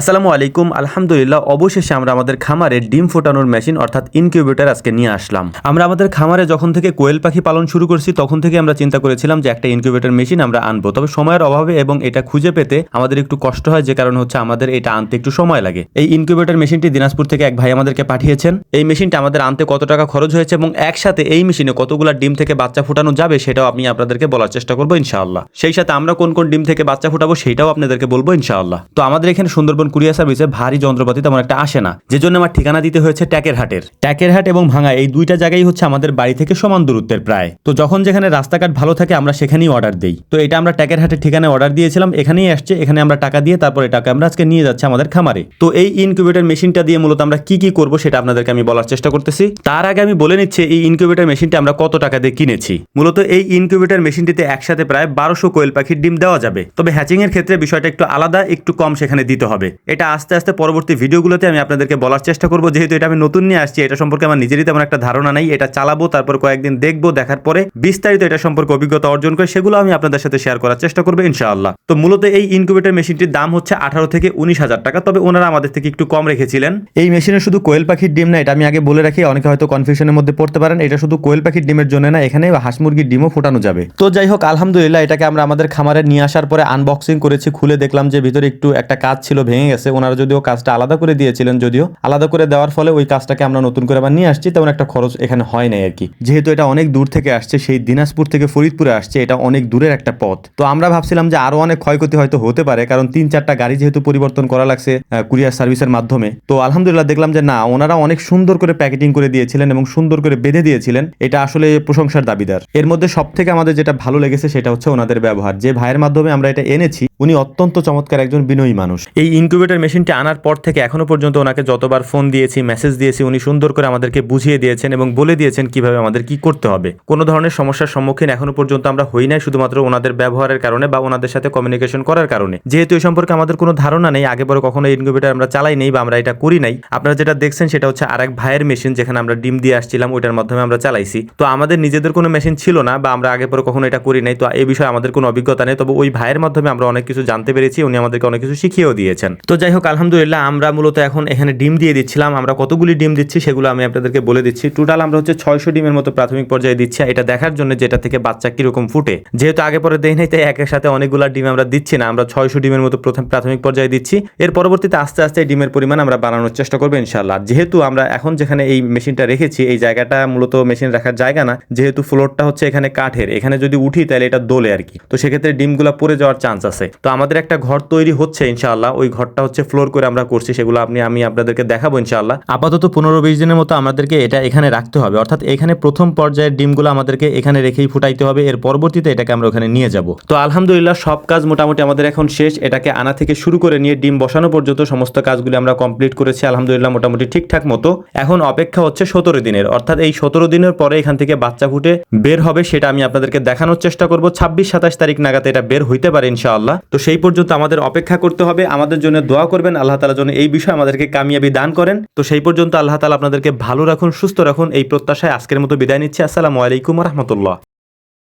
আসসালামু আলাইকুম। আলহামদুলিল্লাহ, অবশেষে আমরা আমাদের খামারে ডিম ফোটানোর মেশিন অর্থাৎ ইনকিউবেটর আজকে নিয়ে আসলাম। আমরা আমাদের খামারে যখন থেকে কোয়েল পাখি পালন শুরু করছি, তখন থেকে আমরা চিন্তা করেছিলাম যে একটা ইনকিউবেটর মেশিন আমরা আনব। তবে সময়ের অভাবে এবং এটা খুঁজে পেতে আমাদের একটু কষ্ট হয়, যে কারণ হচ্ছে আমাদের এটা আনতে একটু সময় লাগে। এই ইনকিউবেটর মেশিনটি দিনাজপুর থেকে এক ভাই আমাদেরকে পাঠিয়েছেন। এই মেশিনটা আমাদের আনতে কত টাকা খরচ হয়েছে এবং একসাথে এই মেশিনে কতগুলো ডিম থেকে বাচ্চা ফোটানো যাবে, সেটাও আমি আপনাদেরকে বলার চেষ্টা করব ইনশাআল্লাহ। সেই সাথে আমরা কোন কোন ডিম থেকে বাচ্চা ফোটাবো, সেটাও আপনাদেরকে বলব ইনশাআল্লাহ। তো আমাদের এখানে সুন্দরবন কুরিয়ার সার্ভিসে ভারী যন্ত্রপাতি তেমন একটা আসে না যে জন্য আমার ঠিকানা দিতে হয়েছে ট্যাকের হাটের। ট্যাকের হাট এবং ভাঙা এই দুইটা জায়গায় হচ্ছে আমাদের বাড়ি থেকে সমান দূরত্বের প্রায়। তো যখন যেখানে রাস্তাঘাট ভালো থাকে, আমরা সেখানেই অর্ডার দিই। তো এটা আমরা ট্যাকের হাটের ঠিকানায় অর্ডার দিয়েছিলাম, এখানেই আসছে, এখানে আমরা টাকা দিয়ে তারপর এটাকে আমরা আজকে নিয়ে যাচ্ছি আমাদের খামারে। তো এই ইনকিউবেটর মেশিনটা দিয়ে মূলত আমরা কি কি করব সেটা আপনাদেরকে আমি বলার চেষ্টা করতেছি। তার আগে আমি বলে নিচ্ছি, এই ইনকিউবেটর মেশিনটা আমরা কত টাকা দিয়ে কিনেছি? মূলত এই ইনকিউবেটর মেশিনটিতে একসাথে প্রায় বারোশো কোয়েল পাখির ডিম দেওয়া যাবে। তবে হ্যাচিং এর ক্ষেত্রে বিষয়টা একটু আলাদা, একটু কম সেখানে দিতে হবে। এটা আস্তে আস্তে পরবর্তী ভিডিওগুলোতে আমি আপনাদেরকে বলার চেষ্টা করব। যেহেতু এটা আমি নতুন নিয়ে আসছি, এটা সম্পর্কে আমার নিজেরই তেমন একটা ধারণা নাই। এটা চালাবো, তারপর কয়েকদিন দেখব, দেখার পরে বিস্তারিত এটা সম্পর্কে অভিজ্ঞতা অর্জন করে সেগুলো আমি আপনাদের সাথে শেয়ার করার চেষ্টা করব ইনশাআল্লাহ। তো মূলত এই ইনকিউবেটর মেশিনটির দাম হচ্ছে আঠারো থেকে উনিশ হাজার টাকা, তবে ওনারা আমাদের থেকে একটু কম রেখেছিলেন। এই মেশিনে শুধু কোয়েল পাখির ডিম না, এটা আমি আগে বলে রাখি, অনেকে হয়তো কনফিউশনের মধ্যে পড়তে পারেন, এটা শুধু কোয়েল পাখির ডিমের জন্য না, এখানে হাঁস মুরগির ডিমও ফোটানো যাবে। তো যাই হোক, আলহামদুলিল্লাহ, এটাকে আমরা আমাদের খামারে নিয়ে আসার পরে আনবক্সিং করেছি, খুলে দেখলাম যে ভিতরে একটু একটা কাজ ছিল ভেঙে গেছে, ওনারা যদিও কাজটা আলাদা করে দিয়েছিলেন যদিও, আলাদা করে দেওয়ার ফলে ওই কাজটাকে আমরা নতুন করে আবার নিয়ে আসছি, তেমন একটা খরচ এখানে হয় নাই আর কি। যেহেতু এটা অনেক দূর থেকে আসছে, সেই দিনাজপুর থেকে ফরিদপুরে আসছে, এটা অনেক দূরের একটা পথ। তো আমরা ভাবছিলাম যে আরও অনেক ক্ষয়ক্ষতি হয়তো হতে পারে, কারণ তিন চারটা গাড়ি যেহেতু পরিবর্তন করা লাগছে কুরিয়ার সার্ভিসের মাধ্যমে, তো আলহামদুলিল্লাহ দেখলাম যে না, ওনারা অনেক সুন্দর করে প্যাকেটিং করে দিয়েছিলেন এবং সুন্দর করে বেঁধে দিয়েছিলেন, এটা আসলে প্রশংসার দাবিদার। এর মধ্যে সব থেকে আমাদের যেটা ভালো লেগেছে সেটা হচ্ছে ওনাদের ব্যবহার। যে ভাইয়ের মাধ্যমে আমরা এটা এনেছি উনি অত্যন্ত চমৎকার একজন বিনয়ী মানুষ। এই ইনকিউবেটর মেশিনটি আনার পর থেকে এখনও পর্যন্ত ওনাকে যতবার ফোন দিয়েছি, মেসেজ দিয়েছি, উনি সুন্দর করে আমাদেরকে বুঝিয়ে দিয়েছেন এবং বলে দিয়েছেন কীভাবে আমাদের কি করতে হবে। কোনো ধরনের সমস্যার সম্মুখীন এখনও পর্যন্ত আমরা হই নাই শুধুমাত্র ওনাদের ব্যবহারের কারণে বা ওনাদের সাথে কমিউনিকেশন করার কারণে। যেহেতু এই সম্পর্কে আমাদের কোনো ধারণা নেই, আগে পরে কখনো ইনকিউবেটর আমরা চালাই নেই বা আমরা এটা করি নাই। আপনারা যেটা দেখছেন সেটা হচ্ছে আরেক ভাইয়ের মেশিন যেখানে আমরা ডিম দিয়ে আসছিলাম, ওইটার মাধ্যমে আমরা চালাইছি। তো আমাদের নিজেদের কোনো মেশিন ছিল না বা আমরা আগে পরে কখনো এটা করি নাই, তো এই বিষয়ে আমাদের কোনো অভিজ্ঞতা নেই। তবে ওই ভাইয়ের মাধ্যমে আমরা অনেক কিছু জানতে পেরেছি, উনি আমাদেরকে অনেক কিছু শিখিয়েও দিয়েছেন। তো যাই হোক, আলহামদুলিল্লাহ, আমরা মূলত এখন এখানে ডিম দিয়ে দিচ্ছিলাম। আমরা কতগুলি ডিম দিচ্ছি সেগুলো আমি আপনাদেরকে বলে দিচ্ছি। টোটাল আমরা হচ্ছে ছয়শো ডিমের মতো প্রাথমিক পর্যায়ে দিচ্ছি এটা দেখার জন্য যেটা থেকে বাচ্চা কীরকম ফুটে। যেহেতু আগে পরে দেই নাই, তাই একের সাথে অনেকগুলা ডিম আমরা দিচ্ছি না। আমরা ছয়শো ডিমের মতো প্রথম প্রাথমিক পর্যায়ে দিচ্ছি। এর পরবর্তীতে আস্তে আস্তে ডিমের পরিমাণ আমরা বাড়ানোর চেষ্টা করব ইনশাল্লাহ যেহেতু আমরা এখন যেখানে এই মেশিনটা রেখেছি, এই জায়গাটা মূলত মেশিন রাখার জায়গা না, যেহেতু ফ্লোরটা হচ্ছে এখানে কাঠের। এখানে যদি উঠি তাহলে এটা দোলে আর কি। তো সেক্ষেত্রে ডিমগুলো পড়ে যাওয়ার চান্স আছে। তো আমাদের একটা ঘর তৈরি হচ্ছে ইনশাআল্লাহ। ওই ঘরটা হচ্ছে ফ্লোর করে আমরা করছি, সেগুলো আপনি, আমি আপনাদেরকে দেখাবো ইনশাআল্লাহ। আপাতত পনেরো বিশ দিনের মতো আমাদেরকে এটা এখানে রাখতে হবে। অর্থাৎ এখানে প্রথম পর্যায়ের ডিমগুলো আমাদেরকে এখানে রেখেই ফুটাইতে হবে। এর পরবর্তীতে এটাকে আমরা ওখানে নিয়ে যাব। তো আলহামদুলিল্লাহ সব কাজ মোটামুটি আমাদের এখন শেষ। এটাকে আনা থেকে শুরু করে নিয়ে ডিম বসানো পর্যন্ত সমস্ত কাজগুলি আমরা কমপ্লিট করেছি, আলহামদুলিল্লাহ মোটামুটি ঠিকঠাক মতো। এখন অপেক্ষা হচ্ছে সতেরো দিনের। অর্থাৎ এই সতেরো দিনের পরে এখান থেকে বাচ্চা ফুটে বের হবে, সেটা আমি আপনাদেরকে দেখানোর চেষ্টা করব। ছাব্বিশ সাতাশ তারিখ নাগাদ এটা বের হইতে পারে ইনশাআল্লাহ। তো সেই পর্যন্ত আমাদের অপেক্ষা করতে হবে। আমাদের জন্য দোয়া করবেন। আল্লাহ তালা জন্য এই বিষয়ে আমাদেরকে কামিয়াবি দান করেন। তো সেই পর্যন্ত আল্লাহ তালা আপনাদেরকে ভালো রাখুন, সুস্থ রাখুন। এই প্রত্যাশায় আজকের মতো বিদায় নিচ্ছি। আসসালামু আলাইকুম রহমতুল্লাহ।